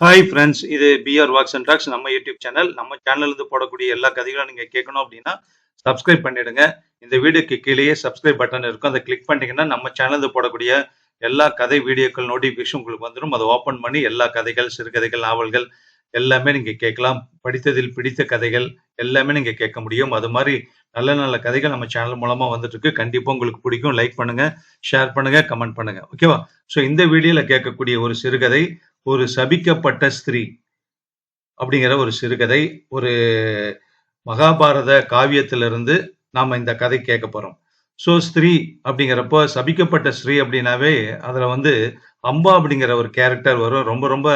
Hi friends இது PR walks and talks நம்ம YouTube channel நம்ம சேனல்லேருந்து போடக்கூடிய எல்லா கதைகளும் நீங்கள் கேட்கணும் அப்படின்னா சப்ஸ்கிரைப் பண்ணிடுங்க. இந்த வீடியோக்கு கீழேயே சப்ஸ்கிரைப் பட்டன் இருக்கும் அதை கிளிக் பண்ணிட்டீங்கன்னா நம்ம சேனலில் இருந்து போடக்கூடிய எல்லா கதை வீடியோக்கள் நோட்டிஃபிகேஷன் உங்களுக்கு வந்துடும் அதை ஓப்பன் பண்ணி எல்லா கதைகள் சிறுகதைகள் நாவல்கள் எல்லாமே நீங்கள் கேட்கலாம். படித்ததில் பிடித்த கதைகள் எல்லாமே நீங்கள் கேட்க முடியும். அது மாதிரி நல்ல நல்ல கதைகள் நம்ம சேனல் மூலமாக வந்துட்டு இருக்கு. உங்களுக்கு பிடிக்கும். லைக் பண்ணுங்கள் ஷேர் பண்ணுங்கள் கமெண்ட் பண்ணுங்க. ஓகேவா ஸோ இந்த வீடியோவில் கேட்கக்கூடிய ஒரு சிறுகதை ஒரு சபிக்கப்பட்ட ஸ்திரீ அப்படிங்கிற ஒரு சிறுகதை. ஒரு மகாபாரத காவியத்திலிருந்து நாம் இந்த கதை கேட்க போகிறோம் ஸோ ஸ்திரீ அப்படிங்கிறப்போ சபிக்கப்பட்ட ஸ்திரீ அப்படின்னாவே அதில் வந்து அம்பா அப்படிங்கிற ஒரு கேரக்டர் வரும். ரொம்ப ரொம்ப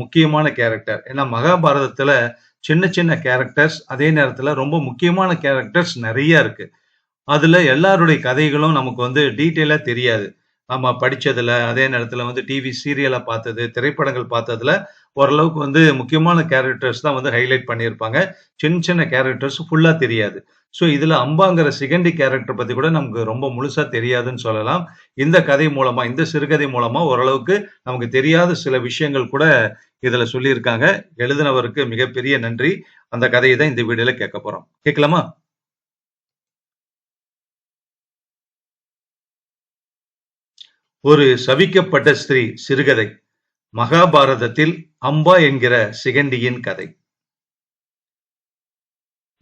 முக்கியமான கேரக்டர் ஏன்னா மகாபாரதத்தில் சின்ன சின்ன கேரக்டர்ஸ் அதே நேரத்தில் ரொம்ப முக்கியமான கேரக்டர்ஸ் நிறைய இருக்கு. அதில் எல்லாருடைய கதைகளும் நமக்கு வந்து டீட்டெயிலாக தெரியாது. ஆமாம் படித்ததில் அதே நேரத்தில் வந்து டிவி சீரியலை பார்த்தது திரைப்படங்கள் பார்த்ததுல ஓரளவுக்கு வந்து முக்கியமான கேரக்டர்ஸ் தான் வந்து ஹைலைட் பண்ணியிருப்பாங்க. சின்ன சின்ன கேரக்டர்ஸ் ஃபுல்லாக தெரியாது. ஸோ இதில் அம்பாங்கிற சிகண்டி கேரக்டர் பற்றி கூட நமக்கு ரொம்ப முழுசாக தெரியாதுன்னு சொல்லலாம். இந்த கதை மூலமாக இந்த சிறுகதை மூலமாக ஓரளவுக்கு நமக்கு தெரியாத சில விஷயங்கள் கூட இதில் சொல்லியிருக்காங்க. எழுதினவருக்கு மிகப்பெரிய நன்றி. அந்த கதையை தான் இந்த வீடியோவில் கேட்க போகிறோம் கேட்கலாமா? ஒரு சவிக்கப்பட்ட ஸ்திரீ சிறுகதை. மகாபாரதத்தில் அம்பா என்கிற சிகண்டியின் கதை.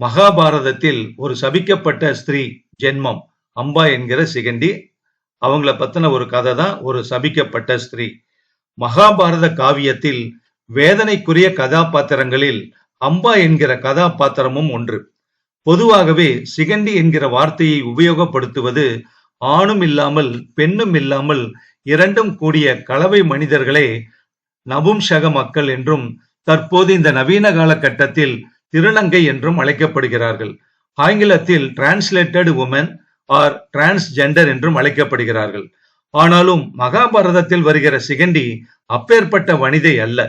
மகாபாரதத்தில் ஒரு சபிக்கப்பட்ட ஸ்திரீ ஜென்மம் அம்பா என்கிற சிகண்டி. அவங்கள பத்தின ஒரு கதை தான் ஒரு சபிக்கப்பட்ட ஸ்திரீ மகாபாரத காவியத்தில் வேதனைக்குரிய கதாபாத்திரங்களில் அம்பா என்கிற கதாபாத்திரமும் ஒன்று. பொதுவாகவே சிகண்டி என்கிற வார்த்தையை உபயோகப்படுத்துவது ஆணும் இல்லாமல் பெண்ணும் இல்லாமல் இரண்டும் கூடிய கலவை மனிதர்களே நபும்சக மக்கள் என்றும் தற்போது இந்த நவீன காலகட்டத்தில் திருநங்கை என்றும் அழைக்கப்படுகிறார்கள். ஆங்கிலத்தில் டிரான்ஸ்லேட்டட் உமன் ஆர் டிரான்ஸ்ஜெண்டர் என்றும் அழைக்கப்படுகிறார்கள். ஆனாலும் மகாபாரதத்தில் வருகிற சிகண்டி அப்பேற்பட்ட வனிதை அல்ல.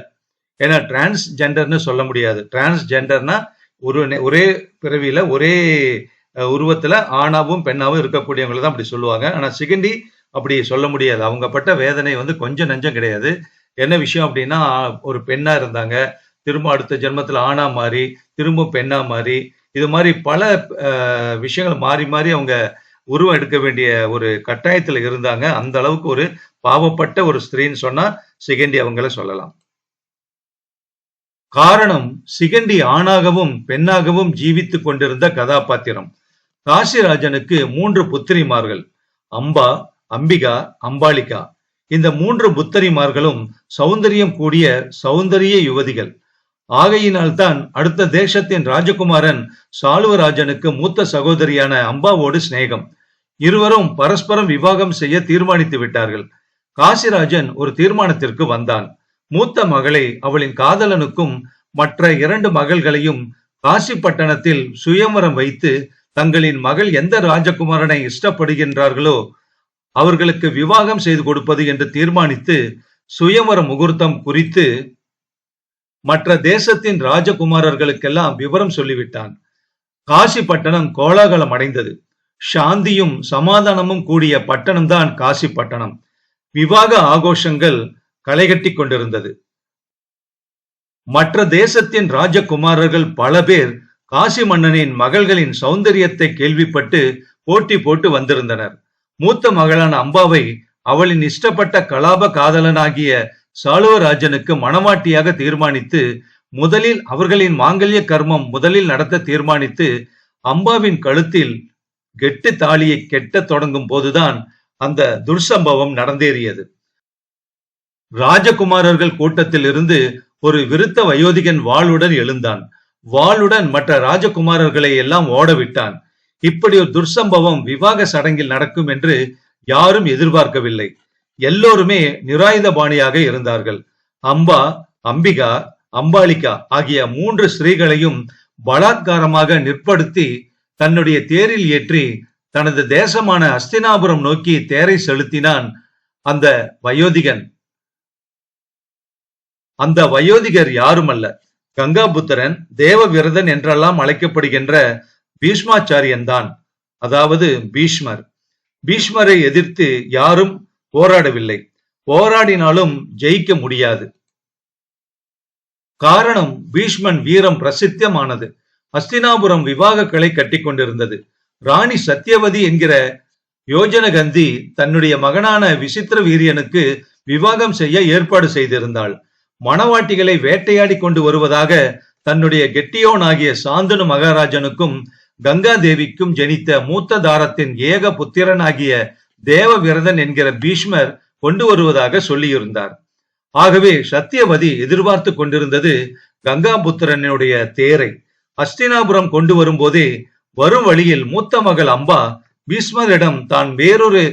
ஏன்னா டிரான்ஸ்ஜெண்டர்னு சொல்ல முடியாது. டிரான்ஸ்ஜெண்டர்னா ஒரு ஒரே பிறவியில ஒரே உருவத்துல ஆணாவும் பெண்ணாவும் இருக்கக்கூடியவங்களை தான் அப்படி சொல்லுவாங்க. ஆனா சிகண்டி அப்படி சொல்ல முடியாது. அவங்க பட்ட வேதனை வந்து கொஞ்சம் நஞ்சம் கிடையாது. என்ன விஷயம் அப்படின்னா ஒரு பெண்ணா இருந்தாங்க. திரும்ப அடுத்த ஜென்மத்துல ஆணா மாறி திரும்ப பெண்ணா மாறி இது மாதிரி பல விஷயங்கள் மாறி மாறி அவங்க உருவம் எடுக்க வேண்டிய ஒரு கட்டாயத்துல இருந்தாங்க. அந்த அளவுக்கு ஒரு பாவப்பட்ட ஒரு ஸ்திரீன்னு சொன்னா சிகண்டி அவங்கள சொல்லலாம். காரணம் சிகண்டி ஆணாகவும் பெண்ணாகவும் ஜீவித்து கொண்டிருந்த கதாபாத்திரம். காசிராஜனுக்கு மூன்று புத்திரிமார்கள். அம்பா அம்பிகா அம்பாலிகா இந்த மூன்று புத்தரிமார்களும் சௌந்தரியம் கூடிய சௌந்தரிய யுவதிகள். ஆகையினால்தான் அடுத்த தேசத்தின் ராஜகுமாரன் சாலுவராஜனுக்கு மூத்த சகோதரியான அம்பாவோடு சிநேகம். இருவரும் பரஸ்பரம் விவாகம் செய்ய தீர்மானித்து விட்டார்கள். காசிராஜன் ஒரு தீர்மானத்திற்கு வந்தான். மூத்த மகளை அவளின் காதலனுக்கும் மற்ற இரண்டு மகள்களையும் காசி பட்டணத்தில் சுயமரம் வைத்து தங்களின் மகள் எந்த ராஜகுமாரனை இஷ்டப்படுகின்றார்களோ அவர்களுக்கு விவாகம் செய்து கொடுப்பது என்று தீர்மானித்து சுயமர முகூர்த்தம் குறித்து மற்ற தேசத்தின் ராஜகுமாரர்களுக்கெல்லாம் விவரம் சொல்லிவிட்டான். காசி பட்டணம் கோலாகலம் அடைந்தது. சாந்தியும் சமாதானமும் கூடிய பட்டணம்தான் காசி பட்டணம் விவாக ஆகோஷங்கள் களைகட்டி கொண்டிருந்தது. மற்ற தேசத்தின் ராஜகுமாரர்கள் பல பேர் காசி மன்னனின் மகள்களின் சௌந்தரியத்தை கேள்விப்பட்டு போட்டி போட்டு வந்திருந்தனர். மூத்த மகளான அம்பாவை அவளின் இஷ்டப்பட்ட கலாப காதலனாகிய சாளுவராஜனுக்கு மணவாட்டியாக தீர்மானித்து முதலில் அவர்களின் மாங்கல்ய கர்மம் முதலில் நடத்த தீர்மானித்து அம்பாவின் கழுத்தில் கெட்டு தாலியை கெட்டத் தொடங்கும் போதுதான் அந்த துர்சம்பவம் நடந்தேறியது. ராஜகுமாரர்கள் கூட்டத்தில் இருந்து ஒரு விருத்த வயோதிகன் வாளுடன் எழுந்தான். வாளுடன் மற்ற ராஜகுமாரர்களை எல்லாம் ஓடவிட்டான். இப்படி ஒரு துர்சம்பவம் விவாக சடங்கில் நடக்கும் என்று யாரும் எதிர்பார்க்கவில்லை. எல்லோருமே நிராயுதபாணியாக இருந்தார்கள். அம்பா அம்பிகா அம்பாலிகா ஆகிய மூன்று ஸ்ரீகளையும் பலாத்காரமாக நிற்படுத்தி தன்னுடைய தேரில் ஏற்றி தனது தேசமான அஸ்தினாபுரம் நோக்கி தேரை செலுத்தினான் அந்த வயோதிகன். அந்த வயோதிகர் யாருமல்ல. கங்காபுத்திரன் தேவவிரதன் என்றெல்லாம் அழைக்கப்படுகின்ற பீஷ்மாச்சாரியன் தான் அதாவது பீஷ்மர். பீஷ்மரை எதிர்த்து யாரும் போராடவில்லை. போராடினாலும் ஜெயிக்க முடியாது. காரணம் பீஷ்மன் வீரம் பிரசித்தமானது. அஸ்தினாபுரம் விவாக கிளை கட்டிக் கொண்டிருந்தது ராணி சத்யவதி என்கிற யோஜனகந்தி தன்னுடைய மகனான விசித்திர வீரியனுக்கு விவாகம் செய்ய ஏற்பாடு செய்திருந்தாள். மணவாட்டிகளை வேட்டையாடி கொண்டு வருவதாக தன்னுடைய கெட்டியோன் ஆகிய சாந்தனு மகாராஜனுக்கும் கங்கா தேவிக்கும் ஜனித்த மூத்த தாரத்தின் ஏக புத்திரனாகிய தேவ விரதன் என்கிற பீஷ்மர் கொண்டு வருவதாக சொல்லியிருந்தார். ஆகவே சத்தியவதி எதிர்பார்த்து கொண்டிருந்தது கங்காபுத்திரனுடைய தேரை. அஸ்தினாபுரம் கொண்டு வரும்போதே வரும் வழியில் மூத்த மகள் அம்பா பீஷ்மரிடம் தான் வேறொரு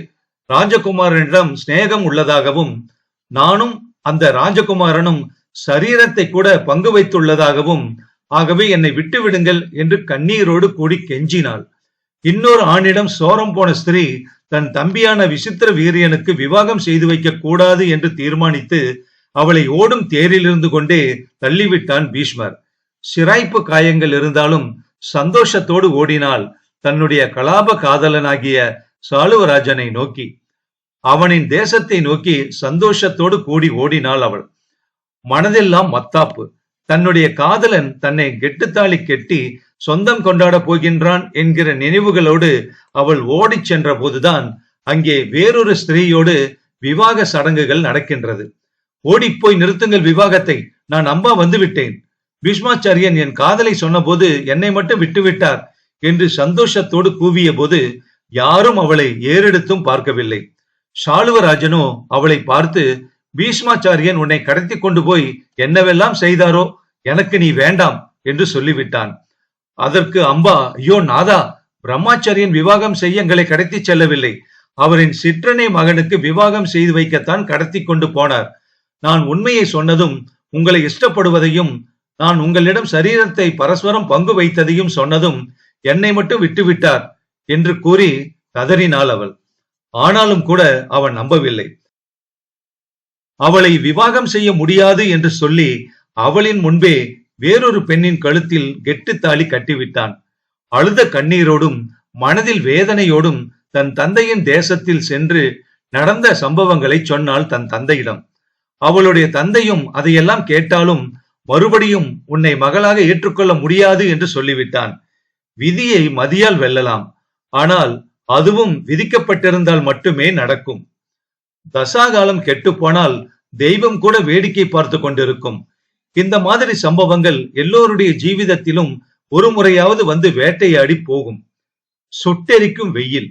ராஜகுமாரனிடம் சிநேகம் உள்ளதாகவும் நானும் அந்த ராஜகுமாரனும் சரீரத்தை கூட பங்கு வைத்துள்ளதாகவும் ஆகவே என்னை விட்டு விடுங்கள் என்று கண்ணீரோடு கூடி கெஞ்சினாள். இன்னொரு ஆணிடம் சோரம் போன ஸ்திரீ தன் தம்பியான விசித்திர வீரியனுக்கு விவாகம் செய்து வைக்க கூடாது என்று தீர்மானித்து அவளை ஓடும் தேரில் இருந்து கொண்டே தள்ளிவிட்டான் பீஷ்மர். சிராய்ப்பு காயங்கள் இருந்தாலும் சந்தோஷத்தோடு ஓடினாள் தன்னுடைய கலாப காதலனாகிய சாலுவராஜனை நோக்கி. அவனின் தேசத்தை நோக்கி சந்தோஷத்தோடு கூடி ஓடினாள் அவள். மனதெல்லாம் மத்தாப்பு. தன்னுடைய காதலன் தன்னை கெட்டுத்தாளி கெட்டி சொந்தம் கொண்டாட போகின்றான் என்கிற நினைவுகளோடு அவள் ஓடிச் சென்ற போதுதான் அங்கே வேறொரு ஸ்திரீயோடு விவாக சடங்குகள் நடக்கின்றது. ஓடிப்போய் நிறுத்துங்கள் விவாகத்தை. நான் அம்பா வந்து விட்டேன் பீஷ்மாச்சாரியன் என் காதலை சொன்னபோது என்னை மட்டும் விட்டுவிட்டார் என்று சந்தோஷத்தோடு கூவிய போது யாரும் அவளை ஏறெடுத்தும் பார்க்கவில்லை. ஷாலுவராஜனோ அவளை பார்த்து பீஷ்மாச்சாரியன் உன்னை கடத்தி கொண்டு போய் என்னவெல்லாம் செய்தாரோ எனக்கு நீ வேண்டாம் என்று சொல்லிவிட்டான். அதற்கு அம்பா ஐயோ நாதா பிரம்மாச்சாரியன் விவாகம் செய்ய எங்களை கடத்தி செல்லவில்லை. அவரின் சிற்றனை மகனுக்கு விவாகம் செய்து வைக்கத்தான் கடத்தி கொண்டு போனார். நான் உண்மையை சொன்னதும் உங்களை இஷ்டப்படுவதையும் நான் உங்களிடம் சரீரத்தை பரஸ்பரம் பங்கு வைத்ததையும் சொன்னதும் என்னை மட்டும் விட்டுவிட்டார் என்று கூறி கதறினாள் அவள். ஆனாலும் கூட அவன் நம்பவில்லை. அவளை விவாகம் செய்ய முடியாது என்று சொல்லி அவளின் முன்பே வேறொரு பெண்ணின் கழுத்தில் கெட்டு தாலி கட்டிவிட்டான். அழுத கண்ணீரோடும் மனதில் வேதனையோடும் தன் தந்தையின் தேசத்தில் சென்று நடந்த சம்பவங்களை சொன்னாள் தன் தந்தையிடம். அவளுடைய தந்தையும் அதையெல்லாம் கேட்டாலும் மறுபடியும் உன்னை மகளாக ஏற்றுக்கொள்ள முடியாது என்று சொல்லிவிட்டான். விதியை மதியால் வெல்லலாம். ஆனால் அதுவும் விதிக்கப்பட்டிருந்தால் மட்டுமே நடக்கும். தசாகாலம் கெட்டு போனால் தெய்வம் கூட வேடிக்கை பார்த்து கொண்டிருக்கும். இந்த மாதிரி சம்பவங்கள் எல்லோருடைய ஜீவிதத்திலும் ஒரு முறையாவது வந்து வேட்டையாடி போகும். சுட்டெரிக்கும் வெயில்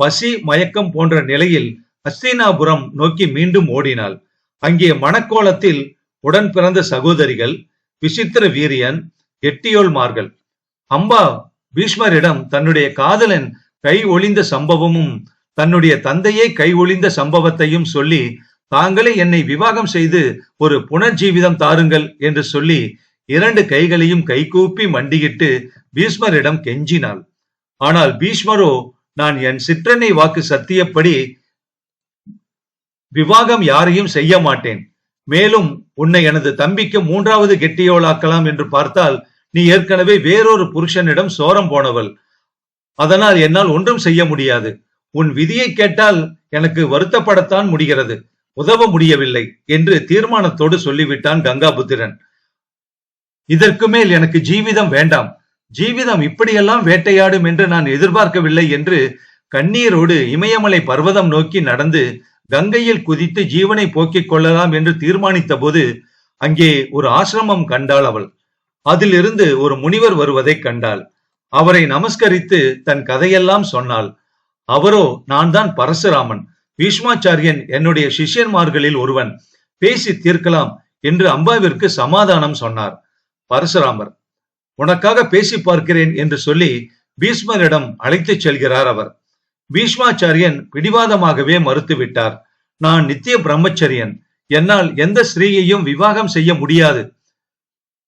பசி மயக்கம் போன்ற நிலையில் அஸ்தினாபுரம் நோக்கி மீண்டும் ஓடினாள். அங்கே மணக்கோலத்தில் உடன் பிறந்த சகோதரிகள் விசித்திர வீரியன் எட்டியோள்மார்கள். அம்பா பீஷ்மரிடம் தன்னுடைய காதலன் கை ஒளிந்த சம்பவமும் தன்னுடைய தந்தையே கை ஒளிந்த சம்பவத்தையும் சொல்லி தாங்களே என்னை விவாகம் செய்து ஒரு புனர்ஜீவிதம் தாருங்கள் என்று சொல்லி இரண்டு கைகளையும் கைகூப்பி மண்டியிட்டு பீஷ்மரிடம் கெஞ்சினாள். ஆனால் பீஷ்மரோ நான் என் சிற்றனை வாக்கு சத்தியப்படி விவாகம் யாரையும் செய்ய மாட்டேன். மேலும் உன்னை எனது தம்பிக்கு மூன்றாவது கெட்டியோளாக்கலாம் என்று பார்த்தால் நீ ஏற்கனவே வேறொரு புருஷனிடம் சோரம் போனவள். அதனால் என்னால் ஒன்றும் செய்ய முடியாது. உன் விதியை கேட்டால் எனக்கு வருத்தப்படத்தான் முடிகிறது. உதவ முடியவில்லை என்று தீர்மானத்தோடு சொல்லிவிட்டான் கங்காபுத்திரன். இதற்கு மேல் எனக்கு ஜீவிதம் வேண்டாம். ஜீவிதம் இப்படியெல்லாம் வேட்டையாடும் என்று நான் எதிர்பார்க்கவில்லை என்று கண்ணீரோடு இமயமலை பர்வதம் நோக்கி நடந்து கங்கையில் குதித்து ஜீவனை போக்கிக் கொள்ளலாம் என்று தீர்மானித்த போது அங்கே ஒரு ஆசிரமம் கண்டாள் அவள். அதிலிருந்து ஒரு முனிவர் வருவதை கண்டாள். அவரை நமஸ்கரித்து தன் கதையெல்லாம் சொன்னாள். அவரோ நான் தான் பரசுராமன். பீஷ்மாச்சாரியன் என்னுடைய சிஷ்யன்மார்களில் ஒருவன். பேசி தீர்க்கலாம் என்று அம்பாவிற்கு சமாதானம் சொன்னார். பரசுராமர் உனக்காக பேசி பார்க்கிறேன் என்று சொல்லி பீஷ்மரிடம் அழைத்துச் செல்கிறார் அவர். பீஷ்மாச்சாரியன் பிடிவாதமாகவே மறுத்துவிட்டார். நான் நித்திய பிரம்மச்சரியன். என்னால் எந்த ஸ்ரீயையும் விவாகம் செய்ய முடியாது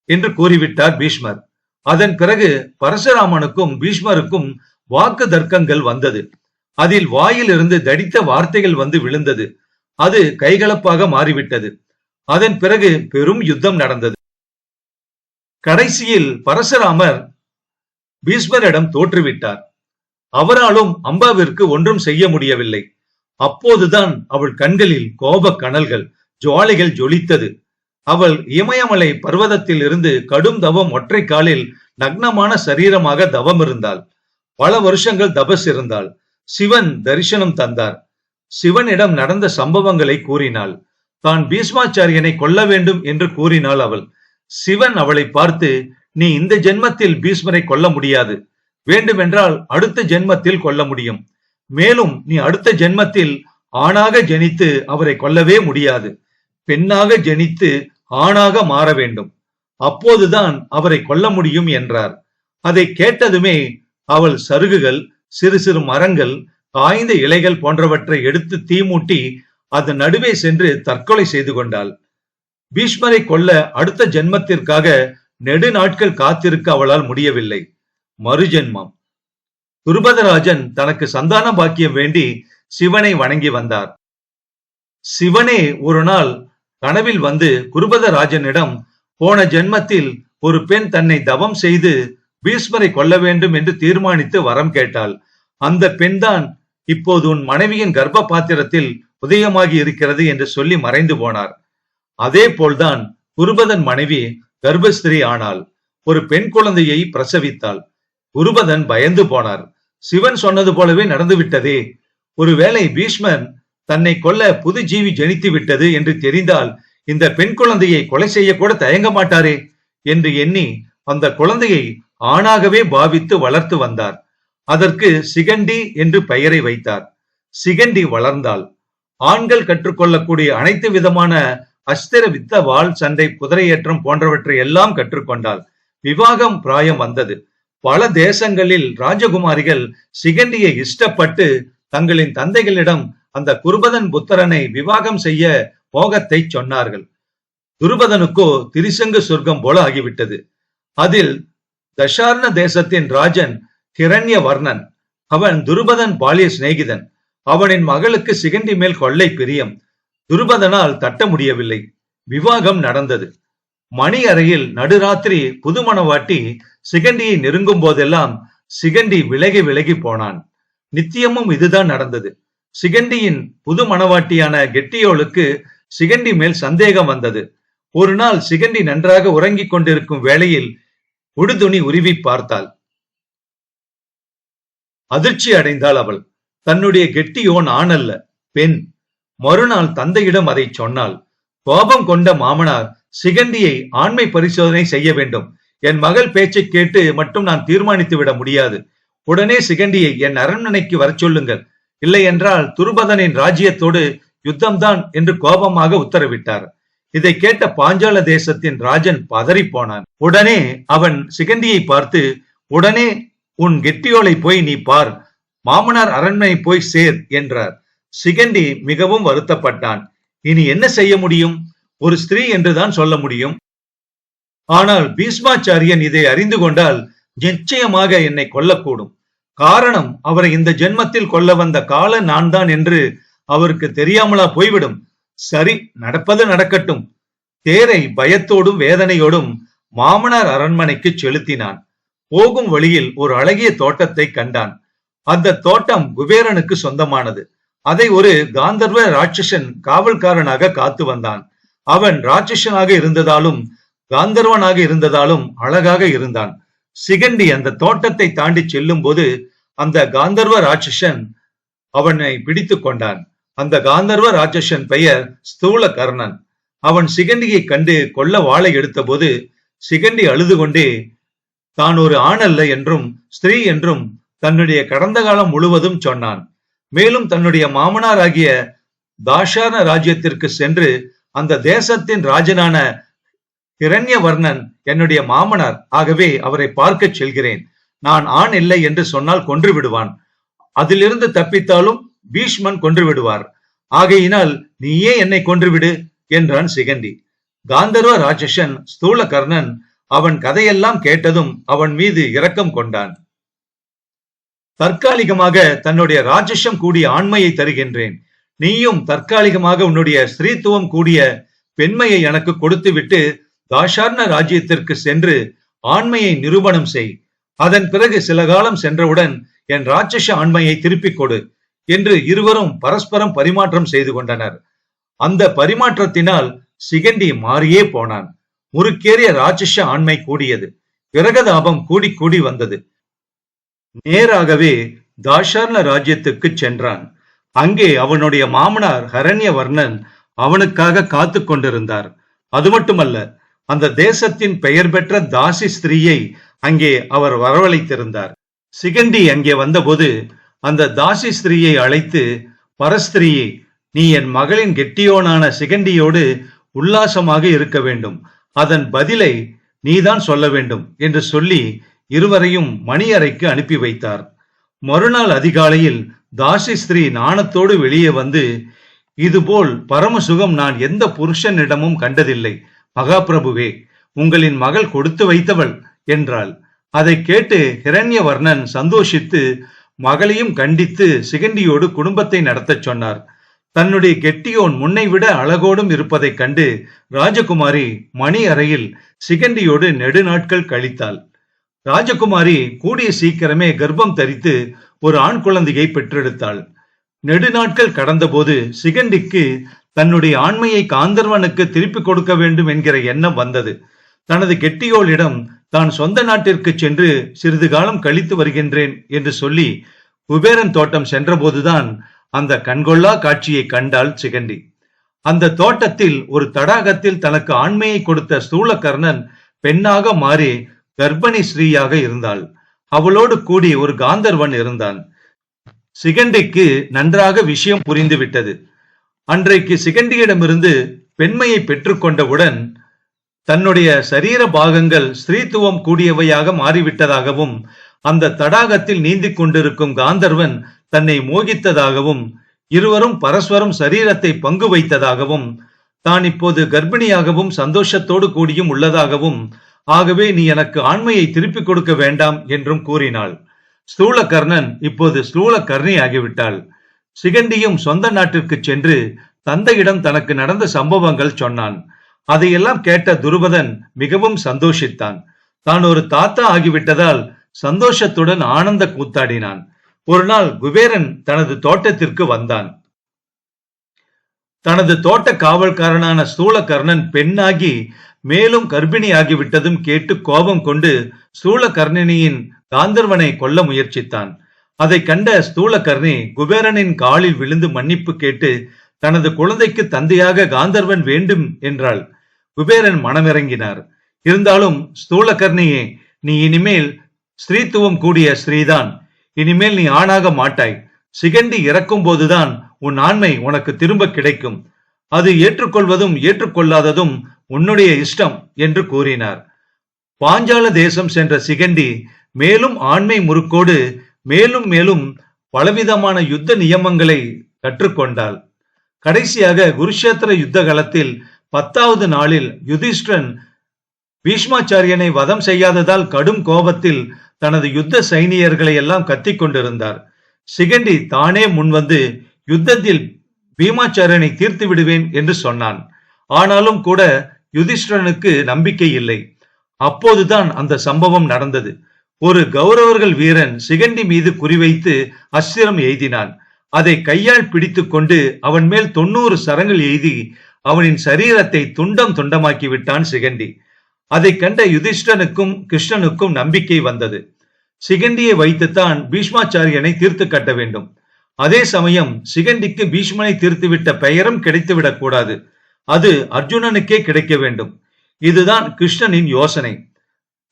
என்று கூறிவிட்டார் பீஷ்மர். அதன் பிறகு பரசுராமனுக்கும் பீஷ்மருக்கும் வாக்கு தர்க்கங்கள் வந்தது. அதில் வாயிலிருந்து தடித்த வார்த்தைகள் வந்து விழுந்தது. அது கைகலப்பாக மாறிவிட்டது. அதன் பிறகு பெரும் யுத்தம் நடந்தது. கடைசியில் பரசுராமர் பீஷ்மரிடம் தோற்றுவிட்டார். அவராலும் அம்பாவிற்கு ஒன்றும் செய்ய முடியவில்லை. அப்போதுதான் அவள் கண்களில் கோபக் கனல்கள் ஜுவாலைகள் ஜொலித்தது. அவள் இமயமலை பர்வதத்தில் இருந்து கடும் தவம் ஒற்றை காலில் நக்னமான சரீரமாக தவம் இருந்தாள். பல வருஷங்கள் தபஸ் இருந்தாள். சிவன் தரிசனம் தந்தார். சிவனிடம் நடந்த சம்பவங்களை கூறினாள். தான் பீஷ்மாச்சாரியனை கொல்ல வேண்டும் என்று கூறினாள் அவள். சிவன் அவளை பார்த்து நீ இந்த ஜென்மத்தில் பீஷ்மரை கொல்ல முடியாது. வேண்டுமென்றால் அடுத்த ஜென்மத்தில் கொல்ல முடியும். மேலும் நீ அடுத்த ஜென்மத்தில் ஆணாக ஜனித்து அவரை கொல்லவே முடியாது. பெண்ணாக ஜனித்து ஆணாக மாற வேண்டும். அப்போதுதான் அவரை கொல்ல முடியும் என்றார். அதை கேட்டதுமே அவள் சருகுகள் சிறு சிறு மரங்கள் காய்ந்த இலைகள் போன்றவற்றை எடுத்து தீமூட்டி அதன் நடுவே சென்று தற்கொலை செய்து கொண்டாள். பீஷ்மரை கொல்ல அடுத்த ஜென்மத்திற்காக நெடு நாட்கள் காத்திருக்க அவளால் முடியவில்லை. மறுஜென்மம். துருபதராஜன் தனக்கு சந்தான பாக்கியம் வேண்டி சிவனை வணங்கி வந்தார். சிவனே ஒரு நாள் கனவில் வந்து குருபதராஜனிடம் போன ஜென்மத்தில் ஒரு பெண் தன்னை தவம் செய்து பீஷ்மரை கொல்ல வேண்டும் என்று தீர்மானித்து வரம் கேட்டாள். அந்த பெண்தான் இப்போது உன் மனைவியின் கர்ப்ப பாத்திரத்தில் உதயமாகி இருக்கிறது என்று சொல்லி மறைந்து போனார். அதே போல்தான் குருபதன் மனைவி கர்ப்பஸ்திரீ ஆனாள். ஒரு பெண் குழந்தையை பிரசவித்தாள். குருபதன் பயந்து போனார். சிவன் சொன்னது போலவே நடந்துவிட்டதே. ஒருவேளை பீஷ்மன் தன்னை கொல்ல புது ஜீவி ஜனித்து விட்டது என்று தெரிந்தால் இந்த பெண் குழந்தையை கொலை செய்ய கூட தயங்க மாட்டாரே என்று எண்ணி அந்த குழந்தையை ஆணாகவே பாவித்து வளர்த்து வந்தார். அதற்கு சிகண்டி என்று பெயரை வைத்தார். சிகண்டி வளர்ந்தாள். ஆண்கள் கற்றுக்கொள்ளக்கூடிய அனைத்து விதமான அஸ்திர வித்த வாள் சண்டை குதிரையேற்றம் போன்றவற்றை எல்லாம் கற்றுக்கொண்டாள். விவாகம் பிராயம் வந்தது. பல தேசங்களில் ராஜகுமாரிகள் சிகண்டியை இஷ்டப்பட்டு தங்களின் தந்தைகளிடம் அந்த குருபதன் புத்தரனை விவாகம் செய்ய போகத்தை சொன்னார்கள். துருபதனுக்கோ திரிசங்கு சொர்க்கம் போல ஆகிவிட்டது. அதில் தஷார்ண தேசத்தின் ராஜன் கிரண்ய வர்ணன் அவன் துருபதன் பாலிய சிநேகிதன். அவனின் மகளுக்கு சிகண்டி மேல் கொள்ளை பிரியம். துருபதனால் தட்ட முடியவில்லை. விவாகம் நடந்தது. மணி அறையில் நடுராத்திரி புதுமணவாட்டி சிகண்டியை நெருங்கும் போதெல்லாம் சிகண்டி விலகி விலகி போனான். நித்தியமும் இதுதான் நடந்தது. சிகண்டியின் புது மணவாட்டியான கெட்டியோளுக்கு சிகண்டி மேல் சந்தேகம் வந்தது. ஒரு நாள் சிகண்டி நன்றாக உறங்கிக் கொண்டிருக்கும் வேளையில் உடுதுணி உருவி பார்த்தாள். அதிர்ச்சி அடைந்தாள் அவள். தன்னுடைய கெட்டியோன் ஆணல்ல பெண். மறுநாள் தந்தையிடம் அதை சொன்னாள். கோபம் கொண்ட மாமனார் சிகண்டியை ஆண்மை பரிசோதனை செய்ய வேண்டும். என் மகள் பேச்சை கேட்டு மட்டும் நான் தீர்மானித்து விட முடியாது. உடனே சிகண்டியை என் அரண்மனைக்கு வரச் சொல்லுங்கள். இல்லை என்றால் துருபதனின் ராஜ்யத்தோடு யுத்தம்தான் என்று கோபமாக உத்தரவிட்டார். இதை கேட்ட பாஞ்சால தேசத்தின் ராஜன் பதறி போனான் உடனே அவன் சிகண்டியை பார்த்து உடனே உன் கெட்டியோலை போய் நீ பார் மாமனார் அரண்மனை போய் சேர் என்றார். சிகண்டி மிகவும் வருத்தப்பட்டான். இனி என்ன செய்ய முடியும்? ஒரு ஸ்திரீ என்றுதான் சொல்ல முடியும். ஆனால் பீஷ்மாச்சாரியன் இதை அறிந்து கொண்டால் நிச்சயமாக என்னை கொல்லக்கூடும். காரணம் அவரை இந்த ஜென்மத்தில் கொல்ல வந்த கால நான் தான் என்று அவருக்கு தெரியாமலா போய்விடும். சரி நடப்பது நடக்கட்டும். தேரை பயத்தோடும் வேதனையோடும் மாமனார் அரண்மனைக்கு செலுத்தினான். போகும் வழியில் ஒரு அழகிய தோட்டத்தை கண்டான். அந்த தோட்டம் குபேரனுக்கு சொந்தமானது. அதை ஒரு காந்தர்வ ராட்சசன் காவல்காரனாக காத்து வந்தான். அவன் ராட்சசனாக இருந்ததாலும் காந்தர்வனாக இருந்ததாலும் அழகாக இருந்தான். சிகண்டி அந்த தோட்டத்தை தாண்டி செல்லும் போது அந்த காந்தர்வ ராட்சசன் அவனை பிடித்து கொண்டான். அந்த காந்தர்வ ராட்சசன் பெயர் ஸ்தூல கர்ணன் அவன் சிகண்டியை கண்டு கொல்ல வாழை எடுத்தபோது சிகண்டி அழுது கொண்டே தான் ஒரு ஆண் அல்ல என்றும் ஸ்திரீ என்றும் தன்னுடைய கடந்த காலம் முழுவதும் சொன்னான். மேலும் தன்னுடைய மாமனாராகிய தாஷான ராஜ்யத்திற்கு சென்று அந்த தேசத்தின் ராஜனான ஹிரண்யவர்ணன் என்னுடைய மாமனார். ஆகவே அவரை பார்க்க செல்கிறேன். நான் ஆண் இல்லை என்று சொன்னால் கொன்று விடுவான் அதிலிருந்து தப்பித்தாலும் பீஷ்மன் கொன்று விடுவார் ஆகையினால் நீயே என்னை கொன்றுவிடு? என்றான் சிகண்டி காந்தர்வ ராட்சசன் ஸ்தூல கர்ணன் அவன் கதையெல்லாம் கேட்டதும் அவன் மீது இரக்கம் கொண்டான். தற்காலிகமாக தன்னுடைய ராட்சசம் கூடிய ஆண்மையை தருகின்றேன். நீயும் தற்காலிகமாக உன்னுடைய ஸ்திரீத்துவம் கூடிய பெண்மையை எனக்கு கொடுத்துவிட்டு தாஷார்ண ராஜ்யத்திற்கு சென்று ஆண்மையை நிரூபணம் செய். அதன் பிறகு சில காலம் சென்றவுடன் என் ராட்சச ஆண்மையை திருப்பிக் கொடு என்று இருவரும் பரஸ்பரம் பரிமாற்றம் செய்து கொண்டனர். அந்த பரிமாற்றத்தினால் சிகண்டி மாறியே போனான். முறுக்கேறிய ராட்சச ஆண்மை கூடியது. விரகதாபம் கூடி கூடி வந்தது. நேராகவே தாஷார்ண ராஜ்யத்துக்கு சென்றான். அங்கே அவனுடைய மாமனார் ஹரண்யவர்ணன் அவனுக்காக காத்து கொண்டிருந்தார். அது மட்டுமல்ல அந்த தேசத்தின் பெயர் பெற்ற தாசி ஸ்திரீயை அங்கே அவர் வரவழைத்திருந்தார். சிகண்டி அங்கே வந்தபோது அந்த தாசி ஸ்திரீயை அழைத்து பரஸ்திரியை நீ என் மகளின் கெட்டியோனான சிகண்டியோடு உல்லாசமாக இருக்க வேண்டும். அதன் பதிலை நீதான் சொல்ல வேண்டும் என்று சொல்லி இருவரையும் மணி அறைக்கு அனுப்பி வைத்தார். மறுநாள் அதிகாலையில் தாசி ஸ்திரீ நாணத்தோடு வெளியே வந்து இதுபோல் பரமசுகம் நான் எந்த புருஷனிடமும் கண்டதில்லை. மகாபிரபுவே உங்களின் மகள் கொடுத்து வைத்தவள் என்றாள். அதை கேட்டு ஹிரண்யவர்ணன் சந்தோஷித்து மகளையும் கண்டித்து சிகண்டியோடு குடும்பத்தை நடத்தச் சொன்னார். தன்னுடைய கெட்டியோன் முன்னை விட அழகோடும் இருப்பதைக் கண்டு ராஜகுமாரி மணி அறையில் சிகண்டியோடு நெடுநாட்கள் கழித்தாள். ராஜகுமாரி கூடிய சீக்கிரமே கர்ப்பம் தரித்து ஒரு ஆண் குழந்தையை பெற்றெடுத்தாள். நெடுநாட்கள் கடந்தபோது சிகண்டிக்கு தன்னுடைய ஆண்மையை காந்தர்வனுக்கு திருப்பிக் கொடுக்க வேண்டும் என்கிற எண்ணம் வந்தது. தனது கெட்டியோளிடம் தான் சொந்த நாட்டிற்கு சென்று சிறிது காலம் கழித்து வருகின்றேன் என்று சொல்லி குபேரன் தோட்டம் சென்றபோதுதான் அந்த கண்கொள்ளா காட்சியை கண்டாள் சிகண்டி. அந்த தோட்டத்தில் ஒரு தடாகத்தில் தனக்கு ஆண்மையை கொடுத்த ஸ்தூலகர்ணன் பெண்ணாக மாறி கர்ப்பிணி ஸ்ரீயாக இருந்தாள். அவளோடு கூடி ஒரு காந்தர்வன் இருந்தான். சிகண்டிக்கு நன்றாக விஷயம் புரிந்துவிட்டது. அன்றைக்கு சிகண்டியிடமிருந்து பெண்மையை பெற்றுக்கொண்டவுடன் தன்னுடைய சரீர பாகங்கள் ஸ்திரீத்துவம் கூடியவையாக மாறிவிட்டதாகவும் அந்த தடாகத்தில் நீந்தி கொண்டிருக்கும் காந்தர்வன் தன்னை மோகித்ததாகவும் இருவரும் பரஸ்பரம் சரீரத்தை பங்கு வைத்ததாகவும் தான் இப்போது கர்ப்பிணியாகவும் சந்தோஷத்தோடு கூடியும் உள்ளதாகவும் ஆகவே நீ எனக்கு ஆண்மையை திருப்பிக் கொடுக்க வேண்டாம் என்றும் கூறினாள். ஸ்தூலகர்ணன் இப்போது ஸ்தூல கர்ணி ஆகிவிட்டாள் சிகண்டியும் சொந்த நாட்டிற்கு சென்று தந்தையிடம் தனக்கு நடந்த சம்பவங்கள் சொன்னான். அதையெல்லாம் கேட்ட துருபதன் மிகவும் சந்தோஷித்தான். தான் ஒரு தாத்தா ஆகிவிட்டதால் சந்தோஷத்துடன் ஆனந்த கூத்தாடினான். ஒரு நாள் குபேரன் தனது தோட்டத்திற்கு வந்தான். தனது தோட்ட காவல்காரனான சூளகர்ணன் பெண்ணாகி மேலும் கர்ப்பிணி ஆகிவிட்டதும் கேட்டு கோபம் கொண்டு ஸ்தூலகர்ணினியின் காந்தர்வனை கொல்ல முயற்சித்தான். அதை கண்ட ஸ்தூலகர்ணி குபேரனின் காலில் விழுந்து மன்னிப்பு கேட்டு தனது குழந்தைக்கு தந்தையாக காந்தர்வன் வேண்டும் என்றாள். குபேரன் மனமிறங்கினார். இருந்தாலும் ஸ்தூலகர்ணியே நீ இனிமேல் ஸ்திரீத்துவம் கூடிய ஸ்ரீதான். இனிமேல் நீ ஆணாக மாட்டாய். சிகண்டி இறக்கும் போதுதான் உன் ஆண்மை உனக்கு திரும்ப கிடைக்கும். அது ஏற்றுக்கொள்வதும் ஏற்றுக்கொள்ளாததும் உன்னுடைய இஷ்டம் என்று கூறினார். பாஞ்சால தேசம் சென்ற சிகண்டி மேலும் ஆண்மை முறுக்கோடு மேலும் மேலும் பலவிதமான யுத்த நியமங்களை கற்றுக்கொண்டாள். கடைசியாக குருஷேத்திர யுத்த காலத்தில் பத்தாவது நாளில் யுதிஷ்டன் பீஷ்மாச்சாரியனை வதம் செய்யாததால் கடும் கோபத்தில் தனது யுத்த சைனியர்களை எல்லாம் கத்திக் கொண்டிருந்தார் சிகண்டி தானே முன்வந்து யுத்தத்தில் பீமாச்சாரியனை தீர்த்து விடுவேன் என்று சொன்னான். ஆனாலும் கூட யுதிஷ்டனுக்கு நம்பிக்கை இல்லை. அப்போதுதான் அந்த சம்பவம் நடந்தது. ஒரு கௌரவர்கள் வீரன் சிகண்டி மீது குறிவைத்து அஸ்திரம் எய்தினான். அதை கையால் பிடித்துக் கொண்டு அவன் மேல் தொண்ணூறு சரங்கள் எய்தி அவனின் சரீரத்தை துண்டம் துண்டமாக்கி விட்டான் சிகண்டி. அதை கண்ட யுதிஷ்டனுக்கும் கிருஷ்ணனுக்கும் நம்பிக்கை வந்தது. சிகண்டியை வைத்துத்தான் பீஷ்மாச்சாரியனை தீர்த்து கட்ட வேண்டும். அதே சமயம் சிகண்டிக்கு பீஷ்மனை தீர்த்துவிட்ட பெயரும் கிடைத்துவிடக் கூடாது. அது அர்ஜுனனுக்கே கிடைக்க வேண்டும். இதுதான் கிருஷ்ணனின் யோசனை.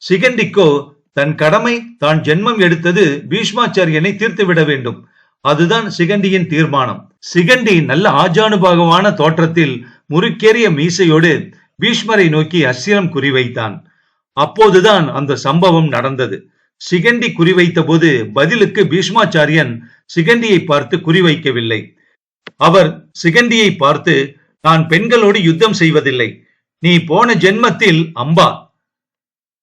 சிகண்டிக்கோ தன் கடமை தான் ஜென்மம் எடுத்தது பீஷ்மாச்சாரியனை தீர்த்துவிட வேண்டும். அதுதான் சிகண்டியின் தீர்மானம். சிகண்டி நல்ல ஆஜானுபாகமான தோற்றத்தில் முறுக்கேறிய மீசையோடு பீஷ்மரை நோக்கி அஸ்திரம் குறிவைத்தான் அப்போதுதான் அந்த சம்பவம் நடந்தது. சிகண்டி குறிவைத்த போது பதிலுக்கு பீஷ்மாச்சாரியன் சிகண்டியை பார்த்து குறிவைக்கவில்லை அவர் சிகண்டியை பார்த்து நான் பெண்களோடு யுத்தம் செய்வதில்லை. நீ போன ஜென்மத்தில் அம்பா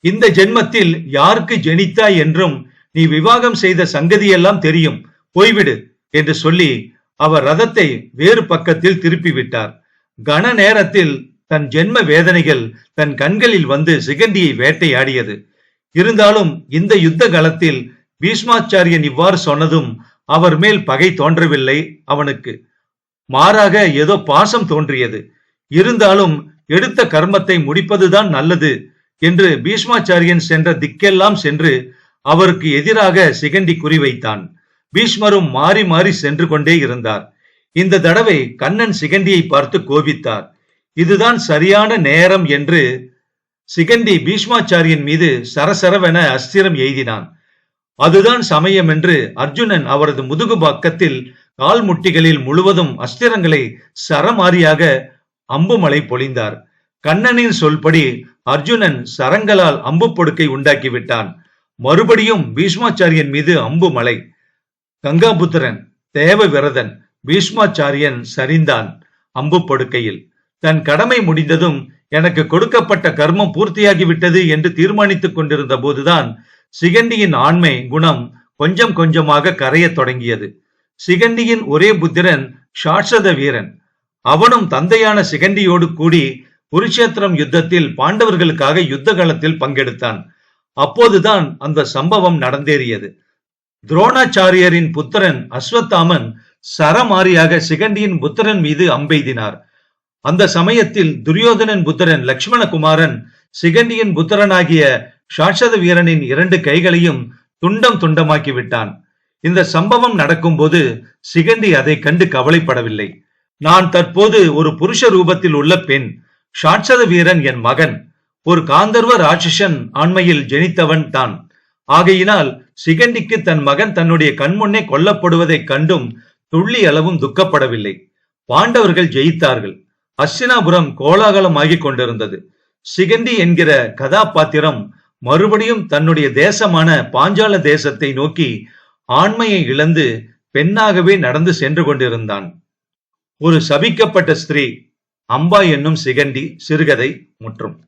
இந்த ஜென்மத்தில் யாருக்கு ஜெனித்தாய் என்றும் நீ விவாகம் செய்த சங்கதியெல்லாம் தெரியும். போய்விடு என்று சொல்லி அவர் ரதத்தை வேறு பக்கத்தில் திருப்பிவிட்டார். கன நேரத்தில் தன் ஜென்ம வேதனைகள் தன் கண்களில் வந்து சிகண்டியை வேட்டையாடியது. இருந்தாலும் இந்த யுத்த காலத்தில் பீஷ்மாச்சாரியன் இவ்வாறு சொன்னதும் அவர் மேல் பகை தோன்றவில்லை அவனுக்கு. மாறாக ஏதோ பாசம் தோன்றியது. இருந்தாலும் எடுத்த கர்மத்தை முடிப்பதுதான் நல்லது. என்று பீஷ்மாச்சாரியன் சென்ற திக்கெல்லாம் சென்று அவருக்கு எதிராக சிகண்டி குறிவைத்தான் பீஷ்மரும் மாறி மாறி சென்று கொண்டே இருந்தார். இந்த தடவை கண்ணன் சிகண்டியை பார்த்து கோபித்தார். இதுதான் சரியான நேரம் என்று சிகண்டி பீஷ்மாச்சாரியன் மீது சரசரவென அஸ்திரம் எய்தினான். அதுதான் சமயம் என்று அர்ஜுனன் அவரது முதுகு பக்கத்தில் கால் முட்டிகளில் முழுவதும் அஸ்திரங்களை சரமாரியாக அம்புமலை பொழிந்தார். கண்ணனின் சொல்படி அர்ஜுனன் சரங்களால் அம்பு படுக்கை உண்டாக்கி விட்டான். மறுபடியும் பீஷ்மாச்சாரியன் மீது அம்பு மலை. கங்காபுத்திரன் தேவ விரதன் பீஷ்மாச்சாரியன் சரிந்தான் அம்பு படுக்கையில். தன் கடமை முடிந்ததும் எனக்கு கொடுக்கப்பட்ட கர்மம் பூர்த்தியாகிவிட்டது என்று தீர்மானித்துக் கொண்டிருந்த போதுதான் சிகண்டியின் ஆண்மை குணம் கொஞ்சம் கொஞ்சமாக கரையத் தொடங்கியது. சிகண்டியின் ஒரே புத்திரன் ஷாட்சத வீரன். அவனும் தந்தையான சிகண்டியோடு கூடி குருஷேத்திரம் யுத்தத்தில் பாண்டவர்களுக்காக யுத்த காலத்தில் பங்கெடுத்தான். அப்போதுதான் அந்த சம்பவம் நடந்தேறியது. துரோணாச்சாரியரின் புத்திரன் அஸ்வத்தாமன் சரமாரியாக சிகண்டியின் புத்திரன் மீது அம்பெய்தினார். அந்த சமயத்தில் துரியோதனன் புத்திரன் லக்ஷ்மணகுமாரன் சிகண்டியின் புத்திரனாகிய சாஷத வீரனின் இரண்டு கைகளையும் துண்டம் துண்டமாக்கி விட்டான் இந்த சம்பவம் நடக்கும்போது சிகண்டி அதை கண்டு கவலைப்படவில்லை. நான் தற்போது ஒரு புருஷ ரூபத்தில் உள்ள பெண். ஷாட்சத வீரன் என் மகன். ஒரு காந்தர்வ ராட்சசன் ஆண்மையில் ஜெனித்தவன் தான். ஆகையினால் சிகண்டிக்கு தன் மகன் தன்னுடைய கண்முன்னே கொல்லப்படுவதைக் கண்டும் துள்ளி அளவும் துக்கப்படவில்லை. பாண்டவர்கள் ஜெயித்தார்கள். அஸ்தினாபுரம் கோலாகலமாகிக் கொண்டிருந்தது. சிகண்டி என்கிற கதாபாத்திரம் மறுபடியும் தன்னுடைய தேசமான பாஞ்சால தேசத்தை நோக்கி ஆண்மையை இழந்து பெண்ணாகவே நடந்து சென்று கொண்டிருந்தான். ஒரு சபிக்கப்பட்ட ஸ்திரீ அம்பா என்னும் சிகண்டி சிறுகதை முற்றும்.